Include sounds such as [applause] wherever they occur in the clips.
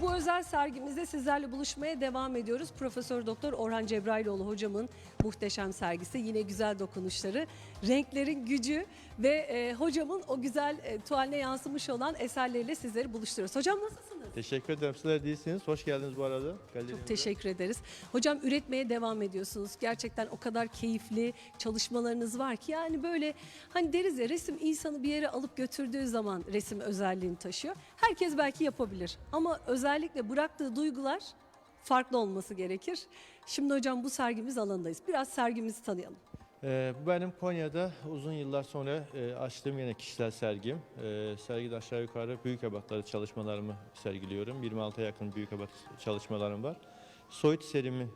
Bu özel sergimizde sizlerle buluşmaya devam ediyoruz. Profesör Doktor Orhan Cebrailoğlu hocamın muhteşem sergisi. Yine güzel dokunuşları, renklerin gücü ve e, hocamın o güzel e, tuvaline yansımış olan eserleriyle sizleri buluşturuyoruz. Hocam nasılsınız? Teşekkür ederim. Sizler değilsiniz. Hoş geldiniz bu arada. Çok teşekkür ederiz. Hocam üretmeye devam ediyorsunuz. Gerçekten o kadar keyifli çalışmalarınız var ki yani böyle hani deriz ya resim insanı bir yere alıp götürdüğü zaman resim özelliğini taşıyor. Herkes belki yapabilir ama özellikle bıraktığı duygular farklı olması gerekir. Şimdi hocam bu sergimiz alanındayız. Biraz sergimizi tanıyalım. Ee, bu benim Konya'da uzun yıllar sonra e, açtığım yine kişisel sergim. Ee, sergide aşağı yukarı büyük ebatları çalışmalarımı sergiliyorum. 26'a yakın büyük ebat çalışmalarım var. Soyut serimi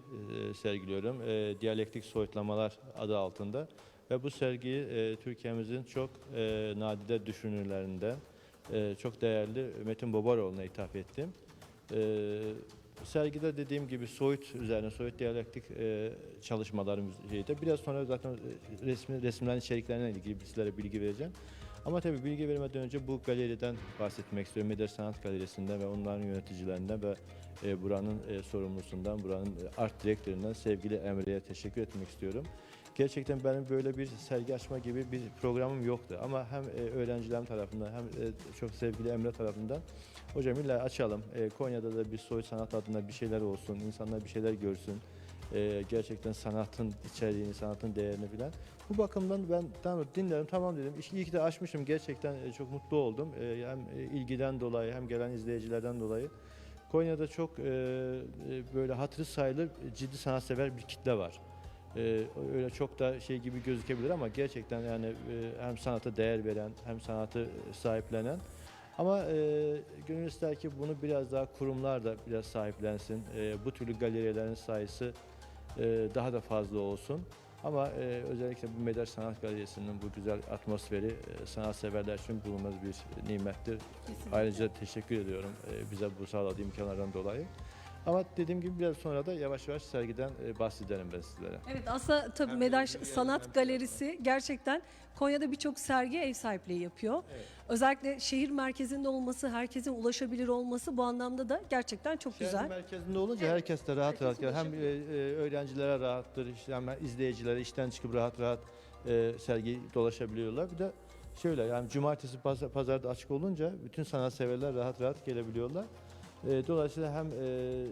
e, sergiliyorum. E, diyalektik soyutlamalar adı altında. Ve bu sergiyi Türkiye'mizin çok nadide düşünürlerinden, çok değerli Metin Bobaroğlu'na ithaf ettim. E, sergide dediğim gibi soyut üzerine, soyut diyalektik e, çalışmalarım şeyde. Biraz sonra zaten e, resmi, resimlerin içeriklerine ilgili sizlere bilgi vereceğim. Ama tabii bilgi vermeden önce bu galeriden bahsetmek istiyorum. Medya Sanat Galerisi'nden ve onların yöneticilerinden ve e, buranın e, sorumlusundan, buranın e, art direktöründen sevgili Emre'ye teşekkür etmek istiyorum. Gerçekten benim böyle bir sergi açma gibi bir programım yoktu. Ama hem e, öğrencilerim tarafından hem e, çok sevgili Emre tarafından hocam illa açalım. E, Konya'da da bir soyut sanat adına bir şeyler olsun, insanlar bir şeyler görsün. Gerçekten sanatın içeriğini, sanatın değerini bilen. Bu bakımdan ben tamam dinlerim tamam dedim. İyi ki de açmışım. Gerçekten çok mutlu oldum. Hem ilgiden dolayı hem gelen izleyicilerden dolayı. Konya'da çok böyle hatırı sayılır ciddi sanatsever bir kitle var. Ee, öyle çok da şey gibi gözükebilir ama gerçekten yani e, hem sanata değer veren hem sanatı sahiplenen ama e, gönül ister ki bunu biraz daha kurumlar da biraz sahiplensin. E, bu türlü galerilerin sayısı e, daha da fazla olsun. Ama e, özellikle bu Medar Sanat Galerisi'nin bu güzel atmosferi e, sanatseverler için bulunmaz bir nimettir. Kesinlikle. Ayrıca teşekkür ediyorum e, bize bu sağladığı imkanlardan dolayı. Ama dediğim gibi biraz sonra da yavaş yavaş sergiden e, bahsederim ben sizlere. Evet aslında tabii Hem Medaş bir Sanat Galerisi gerçekten Konya'da birçok sergi ev sahipliği yapıyor. Özellikle şehir merkezinde olması, herkesin ulaşabilir olması bu anlamda da gerçekten çok Şehrin güzel. merkezinde olunca herkes de rahat Herkes rahat gelir. Hem e, e, öğrencilere rahattır, işte hem izleyicilere işten çıkıp rahat rahat e, sergi dolaşabiliyorlar. Bir de şöyle yani cumartesi pazar, pazarda açık olunca bütün sanatseverler rahat rahat gelebiliyorlar. E, dolayısıyla hem e,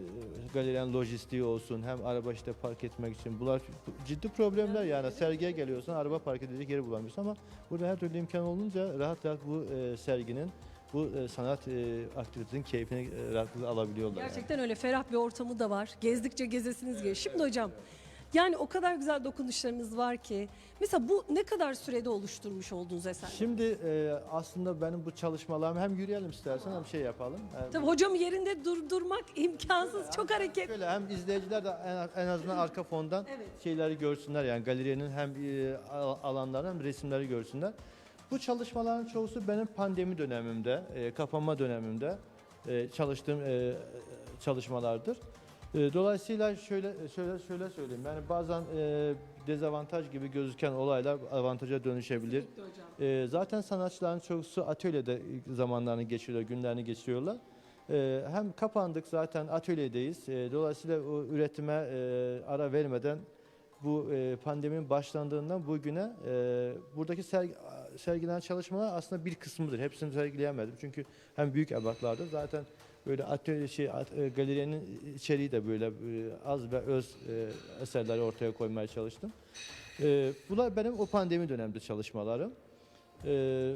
galerinin lojistiği olsun hem araba işte park etmek için bunlar ciddi problemler yani sergiye geliyorsan araba park edecek yeri bulamıyorsun ama burada her türlü imkan olunca rahat rahat bu e, serginin bu e, sanat e, aktivitenin keyfini e, rahatlıkla alabiliyorlar. yani. Gerçekten öyle ferah bir ortamı da var. Gezdikçe gezesiniz geliyor. Şimdi hocam yani o kadar güzel dokunuşlarınız var ki. Mesela bu ne kadar sürede oluşturmuş olduğunuz eser? Şimdi e, aslında benim bu çalışmalarım hem yürüyelim istersen hem şey yapalım. Hem- Tabii hocam yerinde durdurmak imkansız. Çok hareket. Şöyle hem izleyiciler de en, en azından arka fondan Evet. şeyleri görsünler yani galerinin hem e, al- alanları hem resimleri görsünler. Bu çalışmaların çoğusu benim pandemi dönemimde, e, kapanma dönemimde e, çalıştığım e, çalışmalardır. E, dolayısıyla şöyle şöyle şöyle söyleyeyim. Yani bazen e, dezavantaj gibi gözüken olaylar avantaja dönüşebilir. E, zaten sanatçıların çoğusu atölyede zamanlarını geçiriyor, günlerini geçiriyorlar. E, hem kapandık zaten atölyedeyiz. E, dolayısıyla o üretime e, ara vermeden bu e, pandeminin başlandığından bugüne e, buradaki sergi, sergilenen çalışmalar aslında bir kısmıdır. Hepsini sergileyemedim çünkü hem büyük ebatlarda zaten böyle atölye şey at- e, galerinin içeriği de böyle e, az ve öz e, eserleri ortaya koymaya çalıştım. E, bunlar benim o pandemi dönemde çalışmalarım. E,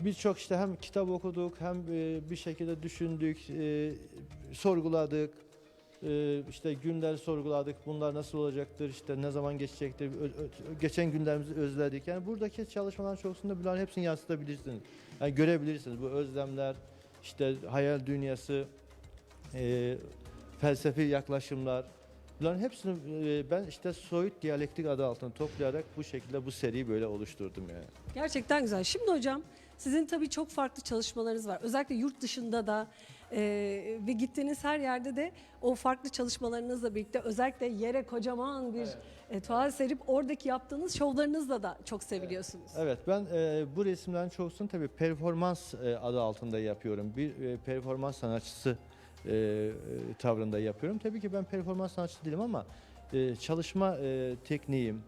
Birçok işte hem kitap okuduk hem e, bir şekilde düşündük, e, sorguladık. E, işte günleri sorguladık. Bunlar nasıl olacaktır? işte ne zaman geçecektir? Geçen günlerimizi özledik. Yani buradaki çalışmaların çoğusunda bunların hepsini yansıtabilirsiniz. Yani görebilirsiniz bu özlemler, işte hayal dünyası, e, felsefi yaklaşımlar. Bunların hepsini e, ben işte soyut diyalektik adı altında toplayarak bu şekilde bu seriyi böyle oluşturdum yani. Gerçekten güzel. Şimdi hocam sizin tabii çok farklı çalışmalarınız var. Özellikle yurt dışında da e, ve gittiğiniz her yerde de o farklı çalışmalarınızla birlikte özellikle yere kocaman bir e, tuval serip oradaki yaptığınız şovlarınızla da çok seviliyorsunuz. Evet ben e, bu resimlerin çoğusunu tabii performans e, adı altında yapıyorum. Bir e, performans sanatçısı e, e, tavrında yapıyorum. Tabii ki ben performans sanatçısı değilim ama e, çalışma e, tekniğim,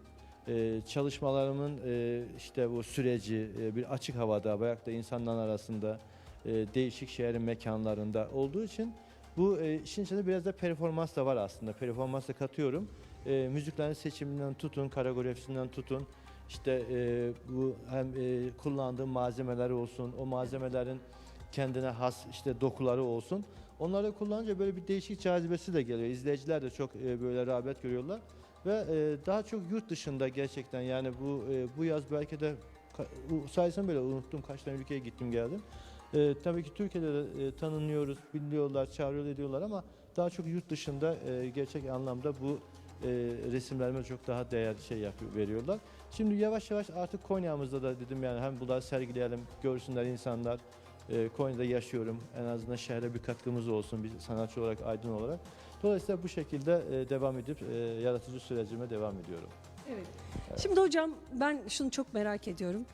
e, çalışmalarımın e, işte bu süreci e, bir açık havada da insanların arasında e, değişik şehrin mekanlarında olduğu için bu e, işin içinde biraz da performans da var aslında. Performans da katıyorum. E, müziklerin seçiminden tutun, koreografisinden tutun. İşte e, bu hem kullandığım malzemeler olsun, o malzemelerin kendine has işte dokuları olsun. Onları kullanınca böyle bir değişik cazibesi de geliyor. İzleyiciler de çok böyle rağbet görüyorlar ve daha çok yurt dışında gerçekten yani bu bu yaz belki de sayısını bile unuttum kaç tane ülkeye gittim geldim. E, tabii ki Türkiye'de de e, tanınıyoruz, biliyorlar, çağırıyorlar ediyorlar ama daha çok yurt dışında e, gerçek anlamda bu e, resimlerime çok daha değer şey yapıyor, veriyorlar. Şimdi yavaş yavaş artık Konya'mızda da dedim yani hem bunları sergileyelim, görsünler insanlar. E, Konya'da yaşıyorum. En azından şehre bir katkımız olsun bir sanatçı olarak, aydın olarak. Dolayısıyla bu şekilde e, devam edip e, yaratıcı sürecime devam ediyorum. Evet. Şimdi hocam ben şunu çok merak ediyorum.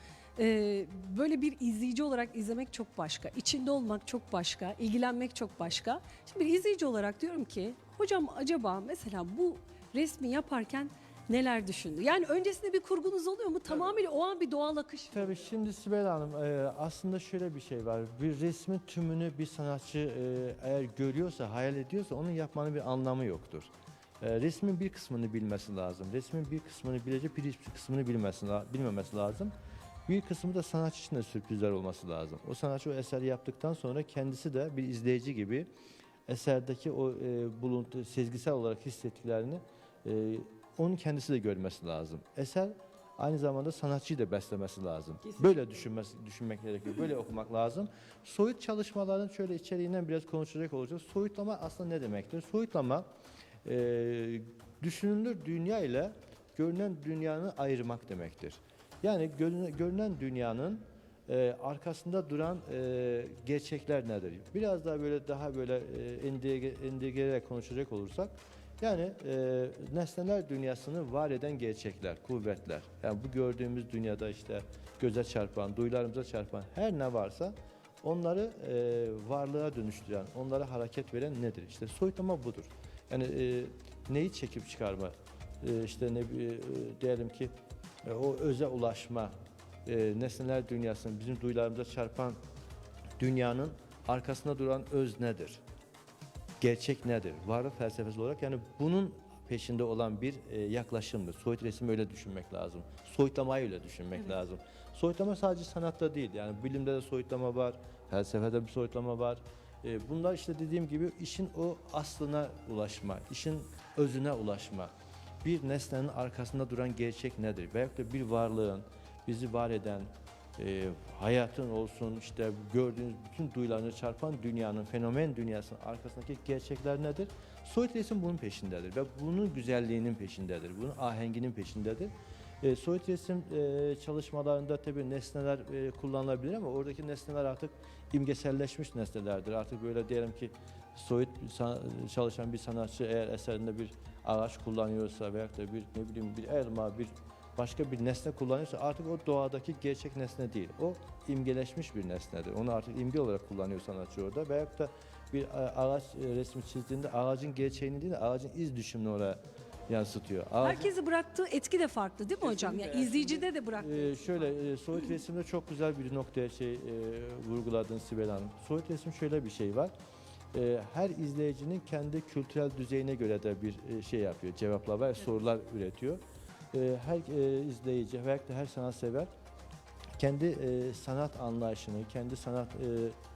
Böyle bir izleyici olarak izlemek çok başka, içinde olmak çok başka, ilgilenmek çok başka. Şimdi bir izleyici olarak diyorum ki hocam acaba mesela bu resmi yaparken neler düşündü? Yani öncesinde bir kurgunuz oluyor mu? Tamamıyla o an bir doğal akış mı? Tabii şimdi Sibel Hanım e, aslında şöyle bir şey var. Bir resmin tümünü bir sanatçı e, eğer görüyorsa, hayal ediyorsa onun yapmanın bir anlamı yoktur. E, resmin bir kısmını bilmesi lazım. Resmin bir kısmını bilecek, bir kısmını bilmesi, bilmemesi lazım. Bir kısmı da sanatçı için de sürprizler olması lazım. O sanatçı o eseri yaptıktan sonra kendisi de bir izleyici gibi eserdeki o e, buluntu, sezgisel olarak hissettiklerini e, onun kendisi de görmesi lazım. Eser aynı zamanda sanatçıyı da beslemesi lazım. Kesinlikle. Böyle düşünmesi, düşünmek gerekiyor. Böyle okumak lazım. Soyut çalışmaların şöyle içeriğinden biraz konuşacak olacağız. Soyutlama aslında ne demektir? Soyutlama e, düşünülür dünya ile görünen dünyanı ayırmak demektir. Yani görünen, dünyanın e, arkasında duran e, gerçekler nedir? Biraz daha böyle daha böyle e, konuşacak olursak yani e, nesneler dünyasını var eden gerçekler, kuvvetler. Yani bu gördüğümüz dünyada işte göze çarpan, duyularımıza çarpan her ne varsa onları e, varlığa dönüştüren, onlara hareket veren nedir? İşte soyutlama budur. Yani e, neyi çekip çıkarma? E, işte ne e, diyelim ki o öze ulaşma, e, nesneler dünyasının bizim duyularımıza çarpan dünyanın arkasında duran öz nedir? Gerçek nedir? Varlık felsefesi olarak yani bunun peşinde olan bir e, yaklaşımdır. Soyut resim öyle düşünmek lazım. Soyutlamayı öyle düşünmek Evet. lazım. Soyutlama sadece sanatta değil. Yani bilimde de soyutlama var, felsefede bir soyutlama var. E, bunlar işte dediğim gibi işin o aslına ulaşma, işin özüne ulaşma. Bir nesnenin arkasında duran gerçek nedir? Veyahut da bir varlığın bizi var eden, e, hayatın olsun işte gördüğünüz bütün duyularını çarpan dünyanın, fenomen dünyasının arkasındaki gerçekler nedir? Soyut resim bunun peşindedir ve bunun güzelliğinin peşindedir, bunun ahenginin peşindedir. E, soyut resim e, çalışmalarında tabii nesneler e, kullanılabilir ama oradaki nesneler artık imgeselleşmiş nesnelerdir. Artık böyle diyelim ki soyut çalışan bir sanatçı eğer eserinde bir ağaç kullanıyorsa veyahut da bir ne bileyim bir elma, bir başka bir nesne kullanıyorsa artık o doğadaki gerçek nesne değil. O imgeleşmiş bir nesnedir. Onu artık imge olarak kullanıyor sanatçı orada. Veyahut da bir a- ağaç e, resmi çizdiğinde ağacın gerçeğini değil de ağacın iz düşümünü oraya yansıtıyor. Ağacın- Herkesi bıraktığı etki de farklı değil mi hocam? Yani Kesinlikle. izleyicide de bıraktığı. Ee, şöyle e, soyut resimde çok güzel bir noktaya şey e, vurguladın Sibel Hanım. Soyut resim şöyle bir şey var. E, her izleyicinin kendi kültürel düzeyine göre de bir e, şey yapıyor, cevaplama ve sorular üretiyor. E, her e, izleyici veya da her sanatsever kendi e, sanat anlayışını, kendi sanat e,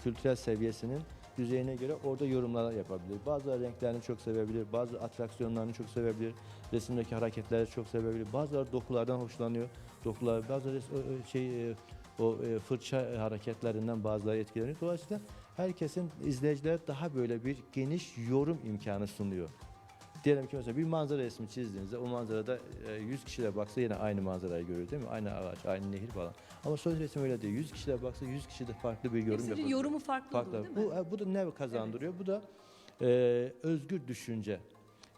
kültürel seviyesinin düzeyine göre orada yorumlar yapabilir. Bazı renklerini çok sevebilir, bazı atraksiyonlarını çok sevebilir, resimdeki hareketleri çok sevebilir. Bazıları dokulardan hoşlanıyor. Dokular, bazı res- ö- ö- şey e, o e, fırça hareketlerinden bazıları etkileniyor. Dolayısıyla herkesin izleyicilere daha böyle bir geniş yorum imkanı sunuyor. Diyelim ki mesela bir manzara resmi çizdiğinizde o manzarada e, 100 kişi de baksa yine aynı manzarayı görür değil mi? Aynı ağaç, aynı nehir falan. Ama söz resim öyle değil. 100 kişi de baksa 100 kişi de farklı bir yorum Hepsinin yapabilir. yorumu farklı, Farklı. olur, değil mi? Bu, e, bu da ne kazandırıyor? Bu da e, özgür düşünce.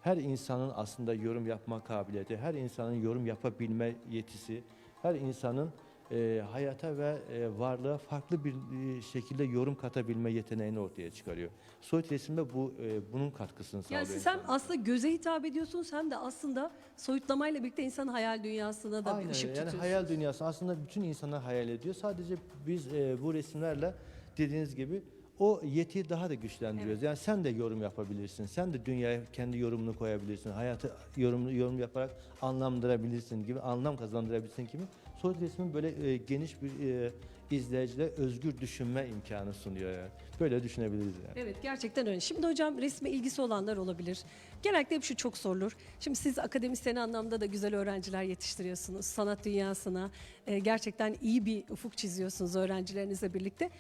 Her insanın aslında yorum yapma kabiliyeti, her insanın yorum yapabilme yetisi, her insanın e, hayata ve e, varlığa farklı bir e, şekilde yorum katabilme yeteneğini ortaya çıkarıyor. Soyut resimde bu e, bunun katkısını sağlıyor. Yani siz hem aslında göze hitap ediyorsunuz hem de aslında soyutlamayla birlikte insan hayal dünyasına da Aynen ışık yani tutuyorsunuz. hayal dünyası aslında bütün insanlar hayal ediyor. Sadece biz e, bu resimlerle dediğiniz gibi o yetiyi daha da güçlendiriyoruz. Yani sen de yorum yapabilirsin. Sen de dünyaya kendi yorumunu koyabilirsin. Hayatı yorum, yorum yaparak anlamlandırabilirsin gibi, anlam kazandırabilirsin gibi. Soyut resmin böyle e, geniş bir e, izleyicide özgür düşünme imkanı sunuyor yani. Böyle düşünebiliriz yani. Evet gerçekten öyle. Şimdi hocam resme ilgisi olanlar olabilir. Genellikle hep şu çok sorulur. Şimdi siz akademisyen anlamda da güzel öğrenciler yetiştiriyorsunuz. Sanat dünyasına e, gerçekten iyi bir ufuk çiziyorsunuz öğrencilerinizle birlikte.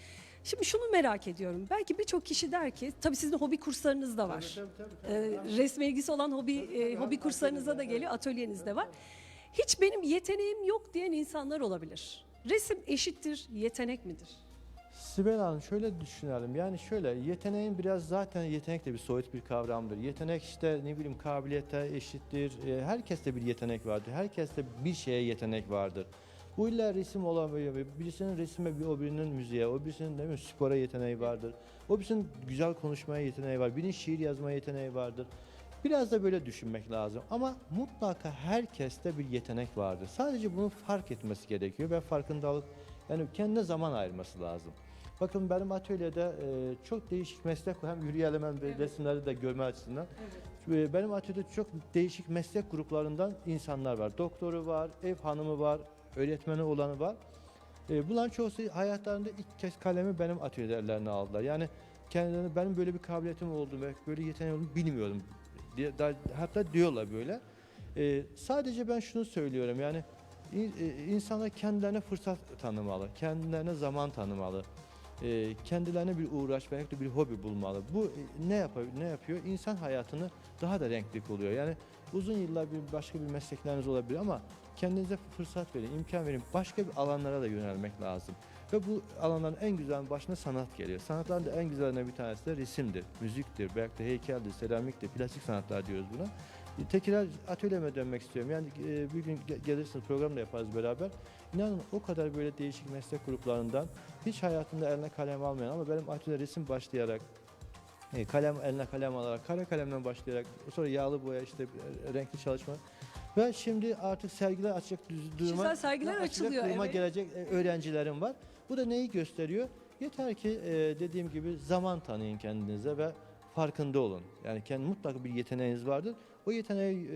Şimdi şunu merak ediyorum. Belki birçok kişi der ki, tabii sizin hobi kurslarınız da var. E, resme ilgisi olan hobi e, hobi kurslarınıza da geliyor, atölyeniz de var. Hiç benim yeteneğim yok diyen insanlar olabilir. Resim eşittir yetenek midir? Sibel Hanım şöyle düşünelim. Yani şöyle yeteneğin biraz zaten yetenek de bir soyut bir kavramdır. Yetenek işte ne bileyim kabiliyete eşittir. E, herkeste bir yetenek vardır. Herkeste bir şeye yetenek vardır. Bu illa resim olabiliyor. Birisinin resime, bir birinin müziğe, o birisinin değil mi, spora yeteneği vardır. O birisinin güzel konuşmaya yeteneği var. Birinin şiir yazmaya yeteneği vardır. Biraz da böyle düşünmek lazım. Ama mutlaka herkeste bir yetenek vardır. Sadece bunu fark etmesi gerekiyor ve farkındalık yani kendine zaman ayırması lazım. Bakın benim atölyede e, çok değişik meslek hem yürüyelim hem Evet. resimleri de görme açısından. E, Benim atölyede çok değişik meslek gruplarından insanlar var. Doktoru var, ev hanımı var, öğretmeni olanı var. E, bunların çoğusu hayatlarında ilk kez kalemi benim atölyelerine aldılar. Yani kendilerine benim böyle bir kabiliyetim olduğunu ve böyle yeteneğim olduğunu bilmiyordum. Diye, da- hatta diyorlar böyle. E, sadece ben şunu söylüyorum yani e, insanlar kendilerine fırsat tanımalı, kendilerine zaman tanımalı, e, kendilerine bir uğraş da bir hobi bulmalı. Bu e, ne yapıyor? Ne yapıyor? İnsan hayatını daha da renkli kılıyor. Yani uzun yıllar bir başka bir meslekleriniz olabilir ama kendinize fırsat verin, imkan verin. Başka bir alanlara da yönelmek lazım. Ve bu alanların en güzel başına sanat geliyor. Sanatların da en güzelinden bir tanesi de resimdir, müziktir, belki de heykeldir, seramiktir, plastik sanatlar diyoruz buna. E, Tekrar atölyeme dönmek istiyorum. Yani e, bir gün ge- gelirsiniz program da yaparız beraber. İnanın o kadar böyle değişik meslek gruplarından hiç hayatında eline kalem almayan ama benim atölye resim başlayarak e, kalem eline kalem alarak kara kalemden başlayarak sonra yağlı boya işte renkli çalışma ve şimdi artık sergiler açacak duruma sergiler açacak açılıyor, duruma evet. gelecek öğrencilerim var. Bu da neyi gösteriyor? Yeter ki e, dediğim gibi zaman tanıyın kendinize ve farkında olun. Yani kendi mutlaka bir yeteneğiniz vardır. O yeteneği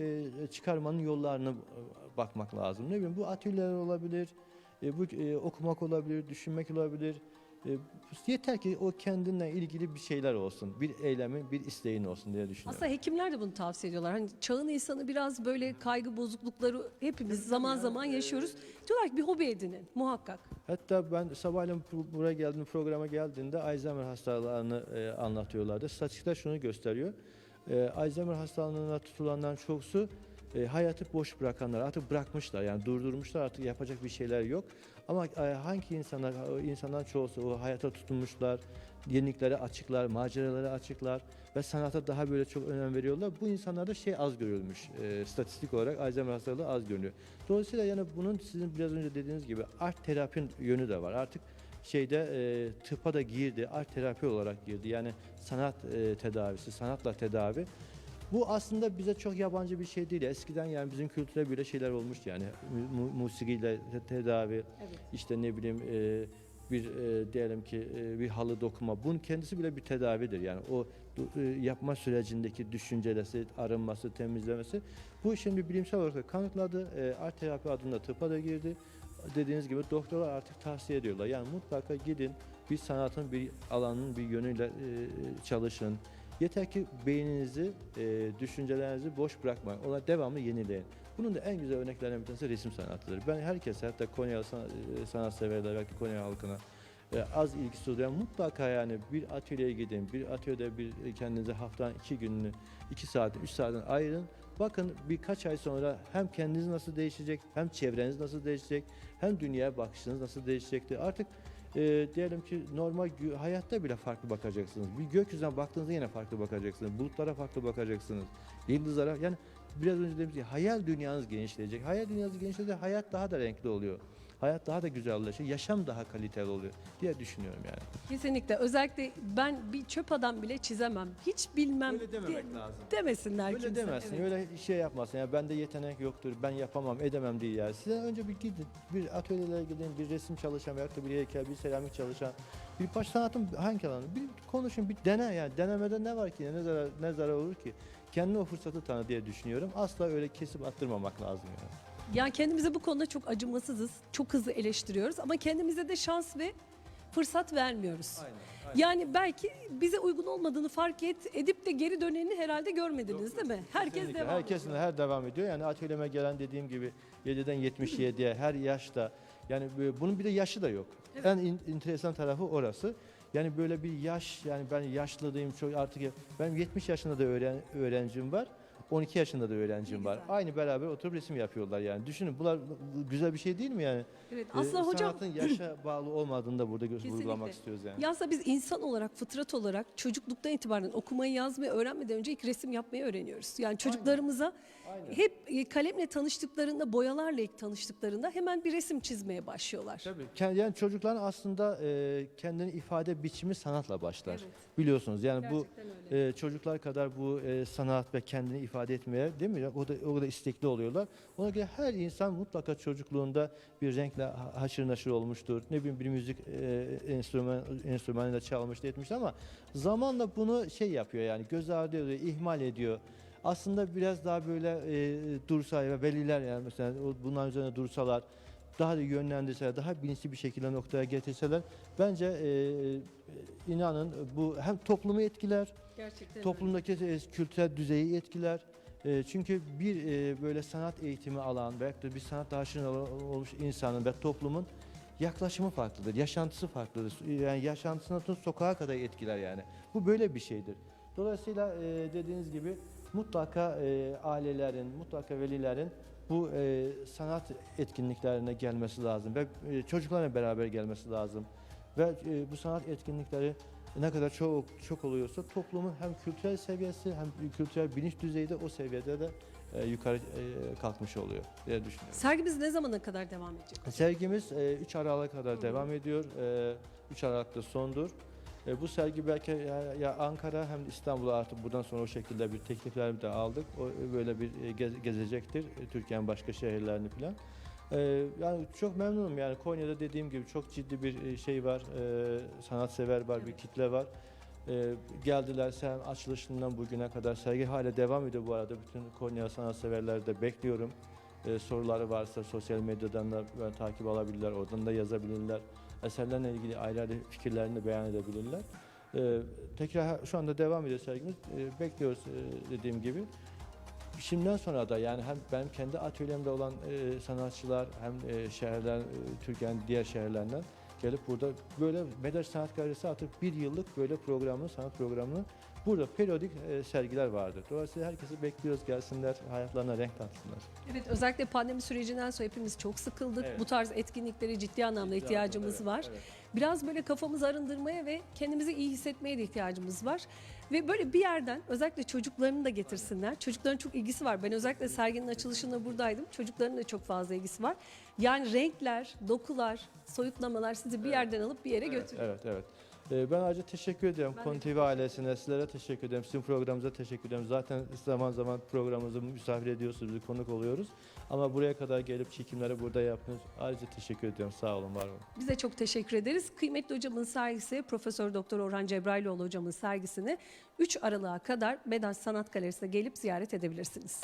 e, çıkarmanın yollarına e, bakmak lazım. Ne bileyim bu atölyeler olabilir, e, bu e, okumak olabilir, düşünmek olabilir. E, yeter ki o kendinle ilgili bir şeyler olsun. Bir eylemin, bir isteğin olsun diye düşünüyorum. Aslında hekimler de bunu tavsiye ediyorlar. Hani çağın insanı biraz böyle kaygı bozuklukları hepimiz zaman zaman yaşıyoruz. Diyorlar ki bir hobi edinin muhakkak. Hatta ben sabahleyin bu- buraya geldim programa geldiğinde Alzheimer hastalarını e, anlatıyorlardı. Statistikler şunu gösteriyor. E, Alzheimer hastalığına tutulanların çoğusu e, hayatı boş bırakanlar artık bırakmışlar yani durdurmuşlar artık yapacak bir şeyler yok. Ama e, hangi insanlar o insanların çoğusu o hayata tutunmuşlar, yeniliklere açıklar, maceralara açıklar ve sanata daha böyle çok önem veriyorlar. Bu insanlarda şey az görülmüş. E, statistik olarak Alzheimer hastalığı az görünüyor. Dolayısıyla yani bunun sizin biraz önce dediğiniz gibi art terapinin yönü de var. Artık şeyde e, tıpa da girdi, art terapi olarak girdi. Yani sanat e, tedavisi, sanatla tedavi. Bu aslında bize çok yabancı bir şey değil. Eskiden yani bizim kültürde böyle şeyler olmuştu yani mu- mu- musikiyle te- tedavi, işte ne bileyim e, bir e, diyelim ki e, bir halı dokuma. Bunun kendisi bile bir tedavidir. Yani o du- e, yapma sürecindeki düşüncelesi, arınması, temizlemesi. Bu şimdi bilimsel olarak da kanıtladı. E, art terapi adında tıpa da girdi. Dediğiniz gibi doktorlar artık tavsiye ediyorlar. Yani mutlaka gidin bir sanatın bir alanın bir yönüyle e, çalışın. Yeter ki beyninizi, e, düşüncelerinizi boş bırakmayın. Ona devamlı yenileyin. Bunun da en güzel örneklerinden bir tanesi resim sanatıdır. Ben herkese hatta Konya sanat, sanatseverler belki Konya halkına e, az ilgisi oluyor. Mutlaka yani bir atölyeye gidin. Bir atölyede bir e, kendinize haftanın iki gününü, iki saatin, üç saatin ayırın. Bakın birkaç ay sonra hem kendiniz nasıl değişecek, hem çevreniz nasıl değişecek, hem dünyaya bakışınız nasıl değişecektir. Artık e, diyelim ki normal hayatta bile farklı bakacaksınız. Bir gökyüzüne baktığınızda yine farklı bakacaksınız. Bulutlara farklı bakacaksınız. Yıldızlara yani biraz önce gibi hayal dünyanız genişleyecek. Hayal dünyanız genişlediğinde hayat daha da renkli oluyor. Hayat daha da güzelleşiyor, yaşam daha kaliteli oluyor diye düşünüyorum yani. Kesinlikle. Özellikle ben bir çöp adam bile çizemem. Hiç bilmem Öyle dememek lazım. demesinler Öyle kimse. demezsin, Evet. öyle şey yapmasın. Yani bende yetenek yoktur, ben yapamam, edemem diye yani. Size önce bir gidin, bir atölyelere gidin, bir resim çalışan veyahut da bir heykel, bir seramik çalışan, bir baş sanatın hangi alanı, bir konuşun, bir dene yani. Denemede ne var ki, ne zarar, ne zarar olur ki? Kendine o fırsatı tanı diye düşünüyorum. Asla öyle kesip attırmamak lazım yani. Yani kendimize bu konuda çok acımasızız. Çok hızlı eleştiriyoruz ama kendimize de şans ve fırsat vermiyoruz. Aynen. Yani belki bize uygun olmadığını fark et, edip de geri döneni herhalde görmediniz değil mi? Herkes Kesinlikle. devam Herkesin ediyor. her devam ediyor. Yani atölyeme gelen dediğim gibi 7'den 77'ye her yaşta yani bunun bir de yaşı da yok. Evet. En in- enteresan tarafı orası. Yani böyle bir yaş yani ben yaşlılığım çok artık benim 70 yaşında da öğren, öğrencim var. 12 yaşında da öğrencim var. Aynı beraber oturup resim yapıyorlar yani. Düşünün bunlar güzel bir şey değil mi yani? Evet, Ee, aslında hocam Sanatın yaşa [clears throat] bağlı olmadığını da burada gö- Kesinlikle. vurgulamak istiyoruz yani. Ya aslında biz insan olarak, fıtrat olarak çocukluktan itibaren okumayı, yazmayı öğrenmeden önce ilk resim yapmayı öğreniyoruz. Yani çocuklarımıza Aynen. hep e, kalemle tanıştıklarında, boyalarla ilk tanıştıklarında hemen bir resim çizmeye başlıyorlar. Tabii. Ken- Yani çocukların aslında e, kendini ifade biçimi sanatla başlar. Evet. Biliyorsunuz yani bu Gerçekten öyle. e, çocuklar kadar bu e, sanat ve kendini ifade etmeye değil mi? O da o kadar istekli oluyorlar. Ona göre her insan mutlaka çocukluğunda bir renkle ha- haşır neşir olmuştur. Ne bileyim bir müzik e, enstrüman enstrümanıyla çalmıştır etmiştir ama zamanla bunu şey yapıyor yani göz ardı ediyor, ihmal ediyor. Aslında biraz daha böyle e, dursa ve veliler yani mesela bunların üzerine dursalar daha da yönlendirseler, daha bilinçli bir şekilde noktaya getirseler bence e, e, inanın bu hem toplumu etkiler, Gerçekten toplumdaki e, kültürel düzeyi etkiler. E, çünkü bir e, böyle sanat eğitimi alan veyahut da bir sanat aşina olmuş insanın ve toplumun yaklaşımı farklıdır, yaşantısı farklıdır. Yani yaşantısını tut sokağa kadar etkiler yani. Bu böyle bir şeydir. Dolayısıyla e, dediğiniz gibi mutlaka e, ailelerin, mutlaka velilerin bu e, sanat etkinliklerine gelmesi lazım ve e, çocuklarla beraber gelmesi lazım. Ve e, bu sanat etkinlikleri ne kadar çok çok oluyorsa toplumun hem kültürel seviyesi hem kültürel bilinç düzeyi de o seviyede de e, yukarı e, kalkmış oluyor diye düşünüyorum. Sergimiz ne zamana kadar devam edecek? Sergimiz 3 Aralık'a kadar Hı devam ediyor. 3 Aralık'ta sondur. E, Bu sergi belki ya, ya Ankara hem de İstanbul'a artık buradan sonra o şekilde bir teklifler de aldık. O e, böyle bir e, gez- gezecektir e, Türkiye'nin başka şehirlerini falan. E, Yani çok memnunum yani Konya'da dediğim gibi çok ciddi bir şey var, e, sanatsever var, bir kitle var. E, geldiler sen açılışından bugüne kadar sergi hala devam ediyor bu arada. Bütün Konya sanatseverleri de bekliyorum. E, soruları varsa sosyal medyadan da e, takip alabilirler, oradan da yazabilirler. Eserlerle ilgili ayrı ayrı fikirlerini beyan edebilirler. E, tekrar şu anda devam ediyor sergimiz. E, bekliyoruz e, dediğim gibi. Şimdiden sonra da yani hem benim kendi atölyemde olan e, sanatçılar hem e, şehirler, e, Türkiye'nin diğer şehirlerinden gelip burada böyle Bedaş Sanat Galerisi artık bir yıllık böyle programını, sanat programını burada periyodik e, sergiler vardır. Dolayısıyla herkesi bekliyoruz gelsinler, hayatlarına renk katsınlar. Evet özellikle pandemi sürecinden sonra hepimiz çok sıkıldık. Evet. Bu tarz etkinliklere ciddi anlamda ihtiyacımız Evet, var. evet. Biraz böyle kafamızı arındırmaya ve kendimizi iyi hissetmeye de ihtiyacımız var. Ve böyle bir yerden özellikle çocuklarını da getirsinler. Çocukların çok ilgisi var. Ben özellikle serginin açılışında buradaydım. Çocukların da çok fazla ilgisi var. Yani renkler, dokular, soyutlamalar sizi bir yerden alıp bir yere götürüyor. Evet, evet. Ee, Ben ayrıca teşekkür ediyorum. Ben de TV ailesine, sizlere teşekkür ederim. Sizin programınıza teşekkür ederim. Zaten zaman zaman programımızı misafir ediyorsunuz, bir konuk oluyoruz. Ama buraya kadar gelip çekimleri burada yaptınız. Ayrıca teşekkür ediyorum. Sağ olun, var olun. Bize çok teşekkür ederiz. Kıymetli hocamın sergisi Profesör Doktor Orhan Cebrailioğlu hocamın sergisini 3 Aralık'a kadar Bedaş Sanat Galerisi'ne gelip ziyaret edebilirsiniz.